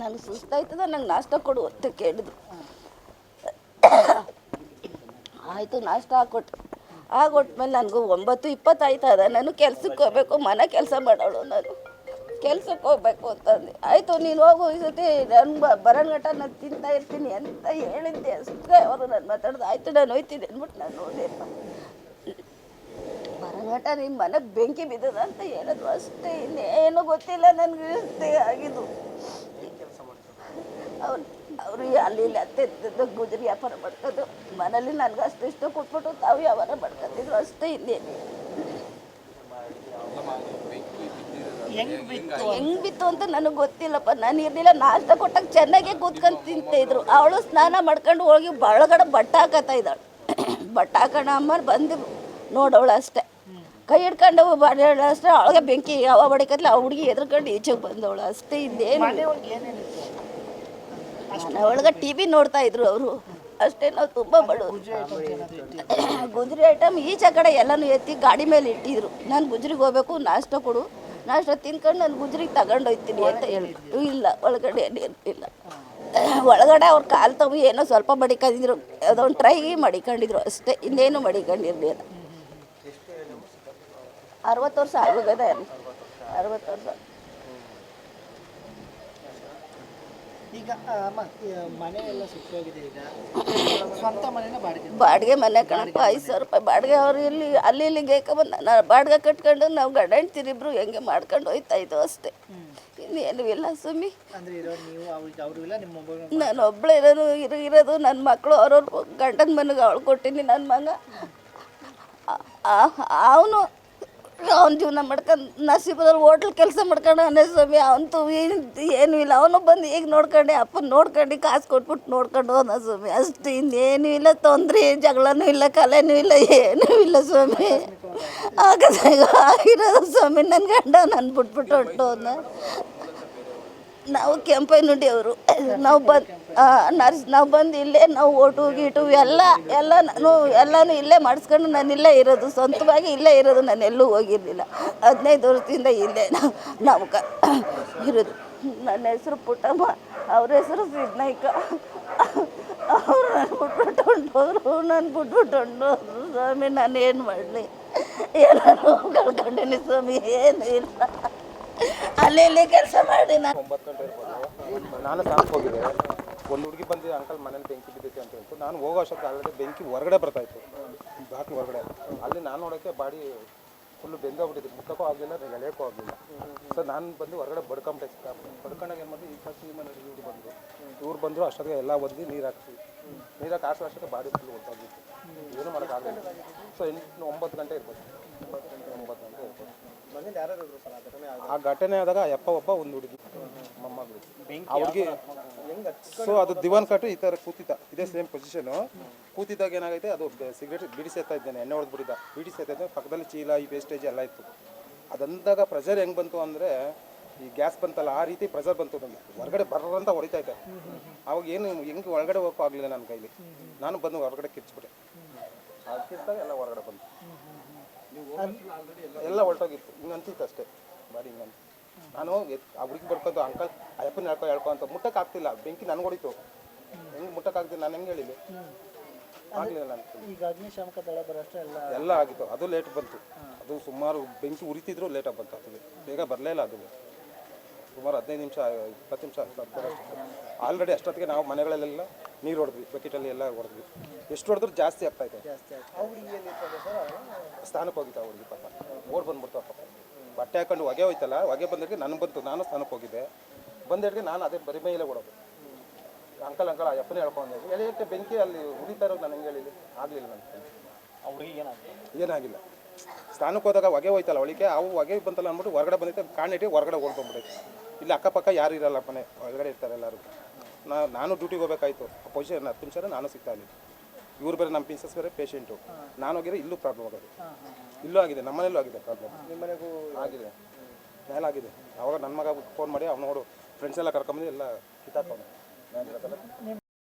ನನಗೆ ಸುಸ್ತಾಯ್ತದ, ನಂಗೆ ನಾಷ್ಟ ಕೊಡು ಅಂತ ಕೇಳಿದ್ರು. ಆಯಿತು, ನಾಷ್ಟ ಹಾಕೊಟ್ಟು ಆಗೊಟ್ಮೇಲೆ ನನಗೂ ಒಂಬತ್ತು ಇಪ್ಪತ್ತಾಯ್ತದ. ನಾನು ಕೆಲ್ಸಕ್ಕೆ ಹೋಗ್ಬೇಕು, ಮನೆ ಕೆಲಸ ಮಾಡೋಳು ನಾನು. ಕೆಲ್ಸಕ್ಕೆ ಹೋಗ್ಬೇಕು ಅಂತಂದು. ಆಯಿತು, ನೀನು ಹೋಗು, ಈ ಸತಿ ನಾನು ಬರೋಣ ನಾನು ತಿಂತಾ ಇರ್ತೀನಿ ಅಂತ ಹೇಳಿದ್ದೆ. ಅಷ್ಟೇ ಅವರು ನಾನು ಮಾತಾಡ್ದು. ಆಯಿತು, ನಾನು ಹೋಯ್ತೀನಿ ಅಂದ್ಬಿಟ್ಟು ನಾನು ನೋಡಿಲ್ಲ ಬರಗಟ ನಿಮ್ಮ ಮನೆಗೆ ಬೆಂಕಿ ಬಿದ್ದದ ಅಂತ ಹೇಳಿದ್ರು. ಅಷ್ಟೇ, ಇನ್ನೇನು ಗೊತ್ತಿಲ್ಲ ನನಗೆ. ಆಗಿದ್ದು. ಅವ್ರು ಅವರು ಅಲ್ಲಿ ಇಲ್ಲಿ ಅತ್ತೆ ಇದ್ದಿದ್ದು ಗುಜರಿ ವ್ಯಾಪಾರ ಮಾಡ್ಕೋದು ಮನೇಲಿ ನನಗೆ ಅಷ್ಟು ಇಷ್ಟು ಕೊಟ್ಬಿಟ್ಟು ತಾವು ವ್ಯವಹಾರ ಮಾಡ್ಕೊತಿದ್ರು ಅಷ್ಟೇ ಇನ್ನೇನು. ಹೆಂಗ್ ಬಿತ್ತು ಅಂತ? ನನಗೆ ಗೊತ್ತಿಲ್ಲಪ್ಪ. ನಾನು ಇರಲಿಲ್ಲ. ನಾಷ್ಟ ಕೊಟ್ಟಾಗ ಚೆನ್ನಾಗಿ ಕೂತ್ಕೊಂಡು ತಿಂತಿದ್ರು. ಅವಳು ಸ್ನಾನ ಮಾಡ್ಕೊಂಡು ಹೋಗಿ ಬಳಗಡೆ ಬಟ್ಟೆ ಹಾಕತ್ತಾ ಇದ್ದಾಳು. ಬಟ್ಟೆ ಹಾಕೋಣ ಅಮ್ಮ ಬಂದು ನೋಡವಳು ಅಷ್ಟೇ. ಕೈ ಹಿಡ್ಕೊಂಡು ಅಷ್ಟೇ. ಅವಳಿಗೆ ಬೆಂಕಿ ಯಾವ ಬಡಿಕತ್ಲ ಆ ಹುಡುಗಿ ಎದ್ರಕೊಂಡು ಈಚೆಗೆ ಬಂದವಳು. ಅಷ್ಟೇ ಇದ್ದೇನು ಒಳಗೆ ಟಿ ವಿ ನೋಡ್ತಾ ಇದ್ರು ಅವರು. ಅಷ್ಟೇ ನಾವು ತುಂಬ ಬಡವರು. ಗುಜರಿ ಐಟಮ್ ಈಚೆ ಕಡೆ ಎಲ್ಲನೂ ಎತ್ತಿ ಗಾಡಿ ಮೇಲೆ ಇಟ್ಟಿದ್ರು. ನಾನು ಗುಜರಿಗೆ ಹೋಗ್ಬೇಕು, ನಾಷ್ಟ ಕೊಡು. ನಾಷ್ಟ ತಿನ್ಕೊಂಡು ನಾನು ಗುಜರಿಗೆ ತಗೊಂಡೋಗ್ತೀನಿ ಅಂತ ಹೇಳಿದ್ರು. ಇಲ್ಲ, ಒಳಗಡೆ ಇಲ್ಲ ಒಳಗಡೆ ಅವ್ರ ಕಾಲು ತಗು ಏನೋ ಸ್ವಲ್ಪ ಮಡಿಕೊಂಡಿದ್ರು ಅದೊಂದು ಟ್ರೈ ಮಡಿಕೊಂಡಿದ್ರು ಅಷ್ಟೇ. ಇನ್ನೇನು ಮಡಿಕೊಂಡಿರಲಿಲ್ಲ. ಅರವತ್ತು ವರ್ಷ ಆಗೋಗದೆ ಅರವತ್ತು ವರ್ಷ. ಈಗ ಅಮ್ಮ ಈ ಮನೆ ಎಲ್ಲ ಸುಟ್ಟೋಗಿದೆ ಈಗ. ಸ್ವಂತ ಮನೆನ ಬಾಡಿಗೆ. ಬಾಡಿಗೆ ಮನೆ ಕಣಪ್ಪ ಐದು ಸಾವಿರ ರೂಪಾಯಿ ಬಾಡಿಗೆ. ಅವ್ರು ಇಲ್ಲಿ ಅಲ್ಲಿ ಇಲ್ಲಿ ಬಂದ ನಾನು ಬಾಡಿಗೆ ಕಟ್ಕೊಂಡು ನಾವು ಗಂಡ ಇಬ್ರು ಹೆಂಗೆ ಮಾಡ್ಕೊಂಡು ಹೋಯ್ತಾ ಇದ್ದೋ ಅಷ್ಟೇ. ಇನ್ನೇನು ಇಲ್ಲ ಸುಮ್ಮಿ. ಅಂದ್ರೆ ಇರೋರು ನೀವು ಅವ್ರಿಗೆ ಅವರು ಇಲ್ಲ ನಿಮ್ಮ ಮೊಬೈಲ್ ನಾನು ಒಬ್ಳು ಇರೋದು ಇರೋ ಇರೋದು ನನ್ನ ಮಕ್ಕಳು ಅವ್ರವ್ರ ಗಂಡನ ಮನೆಗೆ ಅವಳು ಕೊಟ್ಟಿನಿ ನನ್ನ ಮಗ. ಅವನು ಅವನ ಜೀವನ ಮಾಡ್ಕೊಂಡು ನಸೀಬದಲ್ಲಿ ಹೋಟ್ಲ್ ಕೆಲಸ ಮಾಡ್ಕೊಂಡು ಅವನೇ ಸ್ವಾಮಿ ಅವನಂತೂ ಏನೂ ಇಲ್ಲ. ಅವನು ಬಂದು ಈಗ ನೋಡ್ಕೊಂಡು, ಅಪ್ಪನ ನೋಡ್ಕೊಂಡು, ಕಾಸು ಕೊಟ್ಬಿಟ್ಟು ನೋಡ್ಕೊಂಡು ಹೋದ ಸ್ವಾಮಿ ಅಷ್ಟು ಇನ್ನೇನು ಇಲ್ಲ, ತೊಂದರೆ, ಜಗಳನೂ ಇಲ್ಲ, ಕಲೆನೂ ಇಲ್ಲ, ಏನೂ ಇಲ್ಲ ಸ್ವಾಮಿ. ಆಗ ಆಗಿರೋದು ಸ್ವಾಮಿ. ನನ್ನ ಗಂಡ ನನ್ನ ಬಿಟ್ಬಿಟ್ಟು ಹೊಂಟೋದ ನಾವು ಕೆಂಪೈನುಡಿ ಅವರು ನಾವು ಬಂದು ನರ್ಸ್, ನಾವು ಬಂದು ಇಲ್ಲೇ ನಾವು ಓಟು, ಗೀಟು, ಎಲ್ಲ ಎಲ್ಲ ನಾನು ಎಲ್ಲನೂ ಇಲ್ಲೇ ಮಾಡಿಸ್ಕೊಂಡು ನಾನು ಇಲ್ಲೇ ಇರೋದು. ಸ್ವಂತವಾಗಿ ಇಲ್ಲೇ ಇರೋದು. ನಾನು ಎಲ್ಲೂ ಹೋಗಿರಲಿಲ್ಲ. ಹದಿನೈದು ವರ್ಷದಿಂದ ಇಲ್ಲೇ ನಾವು ನಾವು ಕ, ಇರೋದು. ನನ್ನ ಹೆಸರು ಪುಟ್ಟಮ್ಮ. ಅವ್ರ ಹೆಸರು ಸಿದ್ನಾಯ್ಕ ಅವ್ರು ನಾನು ಬಿಟ್ಬಿಟ್ಟು ನಾನು ಬಿಟ್ಬಿಟ್ಟು ಸ್ವಾಮಿ ನಾನು ಏನು ಮಾಡಲಿ? ಏನಾದ್ರು ಕಳ್ಕೊಂಡೇನಿ ಸ್ವಾಮಿ, ಏನು ಇಲ್ಲ. ಅಲ್ಲಿ ಇಲ್ಲಿ ಕೆಲಸ ಮಾಡಿ ನಾನು ಒಂಬತ್ತು ಗಂಟೆ ಇರ್ಬೋದು. ನಾನು ಹೋಗಿದ್ದೆ. ಒಂದು ಹುಡುಗಿ ಬಂದಿದೆ ಅಂಕಲ್ ಮನೇಲಿ ಬೆಂಕಿ ಬಿದ್ದೈತೆ ಅಂತ ಹೇಳ್ತು ನಾನು ಹೋಗೋ ಅಷ್ಟೊತ್ತಿಗೆ ಆಲ್ರೆಡಿ ಬೆಂಕಿ ಹೊರಗಡೆ ಬರ್ತಾ ಇತ್ತು. ಬಾಕಿ ಹೊರಗಡೆ. ಅಲ್ಲಿ ನಾನು ನೋಡೋಕ್ಕೆ ಬಾಡಿ ಫುಲ್ಲು ಬೆಂದೋಗ್ಬಿಟ್ಟಿದೆ ಮುಖಕ್ಕೂ ಆಗಲಿಲ್ಲ ಎಳೆಯೋಕ್ಕೂ ಆಗಲಿಲ್ಲ. ಸೊ ನಾನು ಬಂದು ಹೊರಗಡೆ ಬಡ್ಕೊಂಬಿಟ್ಟೆ. ಬಡ್ಕೊಂಡಾಗ ಏನು ಮಾಡಿದ್ರು ಈ ಫಸ್ಟ್ ಈ ಮನೆ ಇವ್ರು ಬಂದರು. ಇವ್ರು ಬಂದರು ಅಷ್ಟೊತ್ತಿಗೆ ಎಲ್ಲ ಒದ್ದಿ ನೀರು ಹಾಕ್ತೀವಿ ನೀರು ಹಾಕಿ ಹಾಸೋ ಅಷ್ಟೊತ್ತಿಗೆ ಬಾಡಿ ಫುಲ್ ಹೊಟ್ಟೋಗಿತ್ತು ಏನು ಮಾಡೋಕ್ಕಾಗಲಿಲ್ಲ ಸೊ ಎಂಟು ಒಂಬತ್ತು ಗಂಟೆ ಇರ್ಬೋದು. ಒಂಬತ್ತು ಗಂಟೆ ಇರ್ಬೋದು. ಘಟನೆ ಆದಾಗ ಅಪ್ಪ ಒಬ್ಬ ಒಂದು ಹುಡುಗಿ ಮೊಮ್ಮಗಳು ಆ ಹುಡುಗಿ ಸೊ ಅದು ದಿವಾನ್ ಕಟ್ಟು ಈ ಥರ ಕೂತಿದ್ದ ಇದೇ ಸೇಮ್ ಪೊಸಿಷನು ಕೂತಿದ್ದಾಗ ಏನಾಗೈತೆ ಅದು ಸಿಗರೇಟ್ ಬಿಡಿ ಇದ್ದಾನೆ ಇದ್ದೇನೆ ಎಣ್ಣೆ ಹೊಡೆದ್ಬಿಟ್ಟಿದ್ದ ಬಿಡಿದ ಸೇತಾ ಇದ್ದೆ ಪಕ್ಕದಲ್ಲಿ ಚೀಲ ಈ ವೇಸ್ಟೇಜ್ ಎಲ್ಲ ಇತ್ತು ಅದಂದಾಗ ಪ್ರೆಷರ್ ಹೆಂಗೆ ಬಂತು ಅಂದರೆ ಈ ಗ್ಯಾಸ್ ಬಂತಲ್ಲ ಆ ರೀತಿ ಪ್ರೆಷರ್ ಬಂತು ನನಗೆ ಹೊರಗಡೆ ಬರ್ರಂತ ಹೊಡಿತಾ ಇದ್ದೆ ಅವಾಗ ಏನು ಹೆಂಗೆ ಒಳಗಡೆ ಹೋಗೋ ಆಗಲಿಲ್ಲ ನನ್ನ ಕೈಲಿ ನಾನು ಬಂದು ಹೊರಗಡೆ ಕಿರ್ಚ್ಬಿಟ್ಟೆ ಕಿಚ್ಚಿದಾಗ ಎಲ್ಲ ಹೊರಗಡೆ ಬಂತು ಎಲ್ಲ ಹೊರಟೋಗಿತ್ತು ಹಿಂಗೆ ಅಂತಿತ್ತು ಅಷ್ಟೇ ಬಾಡಿ ನಾನು ನಾನು ಆ ಹುಡುಗಿ ಬರ್ಕೊಂಡು ಅಂಕಲ್ ಅಯ್ಯಪ್ಪನ ಹೇಳ್ಕೊ ಹೇಳ್ಕೊ ಅಂತ ಮುಟ್ಟಕ್ಕೆ ಆಗ್ತಿಲ್ಲ ಬೆಂಕಿ ನನಗೆ ಹೊಡಿತು. ಹೆಂಗೆ ಮುಟ್ಟಕ್ಕೆ ಆಗ್ತಿಲ್ಲ ನಾನು ಹೆಂಗೆ ಹೇಳಿಲ್ಲ ಆಗಲಿಲ್ಲ ನಾನು ಈಗ ಅಗ್ನಿಶಾಮಕ ದಳ ಬರೋಷ್ಟು ಎಲ್ಲ ಎಲ್ಲ ಆಗಿತ್ತು. ಅದು ಲೇಟ್ ಬಂತು. ಅದು ಸುಮಾರು ಬೆಂಕಿ ಉರಿತಿದ್ರು ಲೇಟಾಗಿ ಬಂತು ಅದು ಬೇಗ ಬರಲೇ ಇಲ್ಲ ಅದು ಸುಮಾರು ಹದಿನೈದು ನಿಮಿಷ ಇಪ್ಪತ್ತು ನಿಮಿಷ ಆಲ್ರೆಡಿ ಅಷ್ಟೊತ್ತಿಗೆ ನಾವು ಮನೆಗಳಲ್ಲೆಲ್ಲ ನೀರು ಹೊಡೆದ್ವಿ ಬಕೆಟಲ್ಲಿ ಎಲ್ಲ ಹೊಡೆದ್ವಿ. ಎಷ್ಟು ಹೊಡೆದ್ರು ಜಾಸ್ತಿ ಆಗ್ತಾ ಜಾಸ್ತಿ ಸ್ಥಾನಕ್ಕೆ ಸ್ನಾನಕ್ಕೆ ಹೋಗಿದ್ದ ಅವ್ರಿಗೆ ಪಾಪ. ಓಡ್ ಬಂದ್ಬಿಡ್ತಾವ ಪಾಪ. ಬಟ್ಟೆ ಹಾಕೊಂಡು ಹೊಗೆ ಹೋಯ್ತಲ್ಲ ಹೊಗೆ ಬಂದಿಡ್ಗೆ ನನಗೆ ಬಂತು ನಾನು ಸ್ಥಾನಕ್ಕೆ ಹೋಗಿದ್ದೆ. ಬಂದಿಡ್ಗೆ ನಾನು ಅದೇ ಬರಿ ಮೇಲೆ ಕೊಡೋದು ಅಂಕಲ್ ಅಂಕಲ್ ಆ ಅಪ್ಪನೇ ಹೇಳ್ಕೊಂಡೆ ಎಳೆಯಕ್ಕೆ ಬೆಂಕಿ ಅಲ್ಲಿ ಉರಿತಾ ಇರೋದು ನಾನು ಹೆಂಗೆ ಹೇಳಿ ಆಗಲಿಲ್ಲ ನನ್ನ ಅವ್ರಿಗೆ ಏನಾಗಿಲ್ಲ ಏನಾಗಿಲ್ಲ. ಸ್ಥಾನಕ್ಕೆ ಹೋದಾಗ ಹೊಗೆ ಹೋಯ್ತಲ್ಲ ಅವಳಿಗೆ ಅವು ಹೊಗೆ ಬಂತಲ್ಲ ಅಂದ್ಬಿಟ್ಟು ಹೊರಗಡೆ ಬಂದೈತೆ ಕಾಣಿಟ್ಟು ಹೊರಗಡೆ ಓಡ್ಕೊಂಡ್ಬಿಟ್ಟೈತೆ ಇಲ್ಲಿ ಅಕ್ಕಪಕ್ಕ ಯಾರು ಇರಲ್ಲ ಮನೆ ಹೊರಗಡೆ ಇರ್ತಾರೆ ಎಲ್ಲರೂ. ನಾನು ಡ್ಯೂಟಿಗೆ ಹೋಗ್ಬೇಕಾಯ್ತು. ಆ ಪೊಸಿಷನ್ ಹತ್ತು ನಿಮಿಷ ನಾನು ಸಿಗ್ತಾ ಇಲ್ಲ ಇವ್ರು ಬೇರೆ ನಮ್ಮ ಪಿನ್ಸಸ್ ಬೇರೆ ಪೇಷಂಟು ನಾನು ಹೋಗಿದ್ರೆ ಇಲ್ಲೂ ಪ್ರಾಬ್ಲಮ್ ಆಗೋದು. ಇಲ್ಲೂ ಆಗಿದೆ ನಮ್ಮ ಮನೇಲೂ ಆಗಿದೆ ಪ್ರಾಬ್ಲಮ್ ನಿಮ್ಮ ಮನೆಗೂ ಆಗಿದೆ. ಮೇಲಾಗಿದೆ ಅವಾಗ ನನ್ನ ಮಗ ಫೋನ್ ಮಾಡಿ ಅವ್ನು ನೋಡು ಫ್ರೆಂಡ್ಸ್ ಎಲ್ಲ ಕರ್ಕೊಂಬಂದು ಎಲ್ಲ ಕಿತ್ತಾಕೊಂಡು